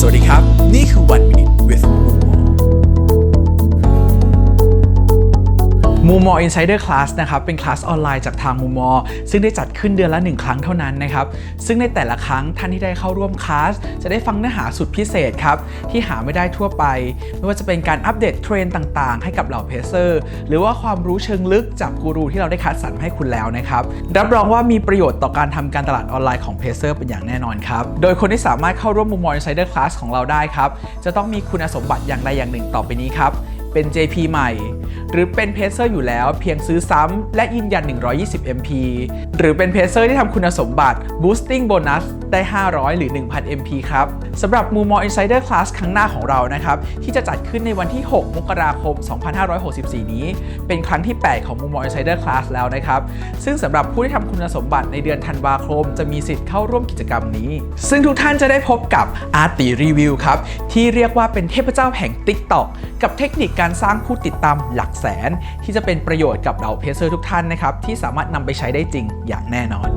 สวัสดีครับ นี่คือวัน มูมอ Insider Class นะครับเป็นคลาสออนไลน์จากทางมูมอ ซึ่งได้จัดขึ้นเดือนละ 1 ครั้งเท่านั้นนะครับซึ่งในแต่ละครั้งท่านที่ได้เข้าร่วมคลาสจะได้ฟังเนื้อหาสุดพิเศษครับที่หาไม่ได้ทั่วไป ไม่ว่าจะเป็นการอัปเดตเทรนต่างๆ ให้กับเหล่าเพเซอร์หรือว่าความรู้เชิงลึกจากกูรูที่เราได้คัดสรรให้คุณแล้วนะครับรับรองว่ามีประโยชน์ต่อการทำการตลาดออนไลน์ของเพเซอร์เป็นอย่างแน่นอนครับโดยคนที่สามารถเข้าร่วมมูมอ Insider Class ของเราได้ครับจะต้องมีคุณสมบัติอย่างใดอย่างหนึ่งต่อไปนี้ครับเป็น JP ใหม่ รือเป็นเพเซอร์อยู่แล้วเพียงซื้อซ้ำและยืนยัน 120 MP หรือเป็นเพเซอร์ที่ทำคุณสมบัติ boosting bonus ได้ 500 หรือ 1,000 MP ครับสำหรับ m o m o Insider Class ครั้งหน้าของเรานะครับที่จะจัดขึ้นในวันที่ 6 มกราคม 2564 นี้ เป็นครั้งที่ 8 ของ m o m o Insider Class แล้วนะครับ ซึ่งสำหรับผู้ที่ทำคุณสมบัติในเดือนธันวาคม จะมีสิทธิ์เข้าร่วมกิจกรรมนี้ ซึ่งทุกท่านจะได้พบกับอาร์ติรีวิวครับที่เรียกว่าเป็นเทพเจ้าแห่ง TikTok กับเทคนิคการสร้างผู้ติดตามหลักแสน ที่จะเป็นประโยชน์กับเราเพเซอร์ทุกท่านนะครับที่สามารถนำไปใช้ได้จริงอย่างแน่นอน